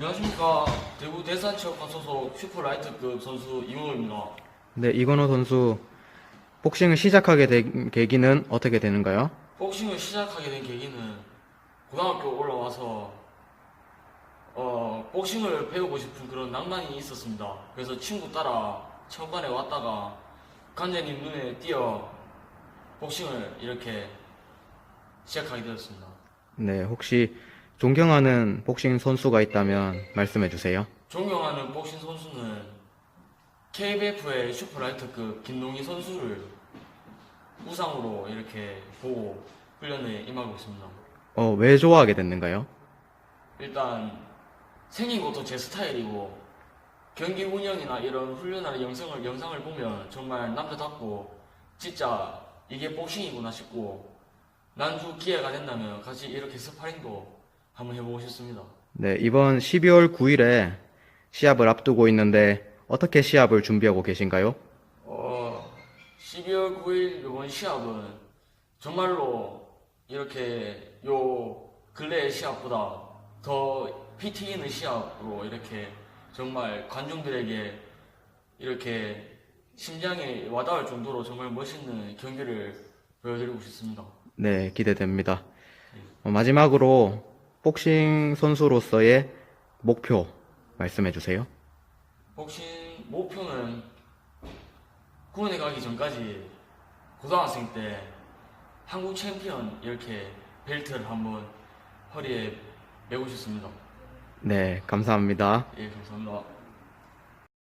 안녕하십니까 대구 대산체육관 소속 슈퍼라이트급 선수 이문호입니다. 네, 이건호 선수 복싱을 시작하게 된 계기는 어떻게 되는가요? 복싱을 시작하게 된 계기는 고등학교 올라와서 어 복싱을 배우고 싶은 그런 낭만이 있었습니다. 그래서 친구 따라 체육관에 왔다가 관장님 눈에 띄어 복싱을 이렇게 시작하게 되었습니다. 네, 혹시 존경하는 복싱 선수가 있다면 말씀해 주세요. 존경하는 복싱 선수는 KBF의 슈퍼라이트급 김동희 선수를 우상으로 이렇게 보고 훈련에 임하고 있습니다. 어, 왜 좋아하게 됐는가요? 일단 생긴 것도 제 스타일이고 경기 운영이나 이런 훈련하는 영상을 영상을 보면 정말 남자답고 진짜 이게 복싱이구나 싶고 난주 기회가 된다면 같이 이렇게 스파링도 한번 해보고 싶습니다. 네, 이번 12월 9일에 시합을 앞두고 있는데 어떻게 시합을 준비하고 계신가요? 어, 12월 9일 이번 시합은 정말로 이렇게 요 근래의 시합보다 더 PT 있는 시합으로 이렇게 정말 관중들에게 이렇게 심장에 와닿을 정도로 정말 멋있는 경기를 보여드리고 싶습니다. 네, 기대됩니다. 어, 마지막으로 복싱 선수로서의 목표 말씀해 주세요. 복싱 목표는 군에 가기 전까지 고등학생 때 한국 챔피언 이렇게 벨트를 한번 허리에 메고 싶습니다. 네, 감사합니다. 예, 감사합니다.